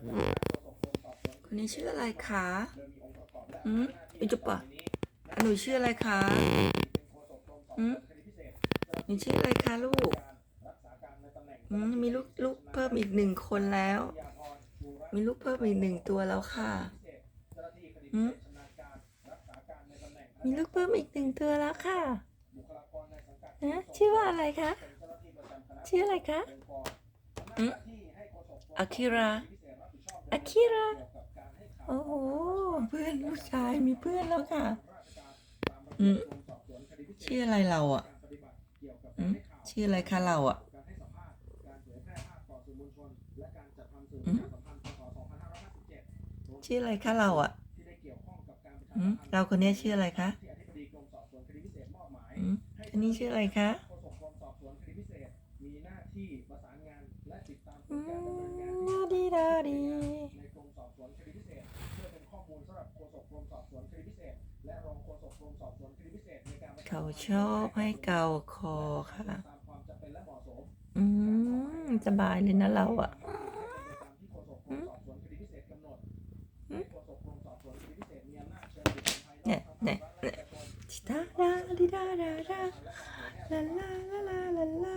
คนนี้ชื่ออะไรคะอืมอิจุปะอะหนูชื่ออะไรคะอืมหนูชื่ออะไรคะลูกอืมมีลูกลูกเพิ่มอีกหนึ่งคนแล้ว มีลูกเพิ่มอีกหนึ่งตัวแล้วค่ะอืมมีลูกเพิ่มอีกหนึ่งตัวแล้วค่ะฮะชื่อว่าอะไรคะ ชื่ออะไรคะอืมอาคิระ อาคิระโอ้โหเพื่อนผู้ชายมีเพื่อนแล้วค่ะอืมชื่ออะไรเราอะอืมชื่ออะไรคะเราอะอืมชื่ออะไรคะเราอะอืมเราคนนี้ชื่ออะไรคะอืมอันนี้ชื่ออะไรคะอืมาดีดาดี เขาชอบให้เกาคอค่ะ อืม สบายเลยนะเราอะเนี่ยเนี่ยเนี่ยดาดาดิดาดาดาลาลาลาลาลาลา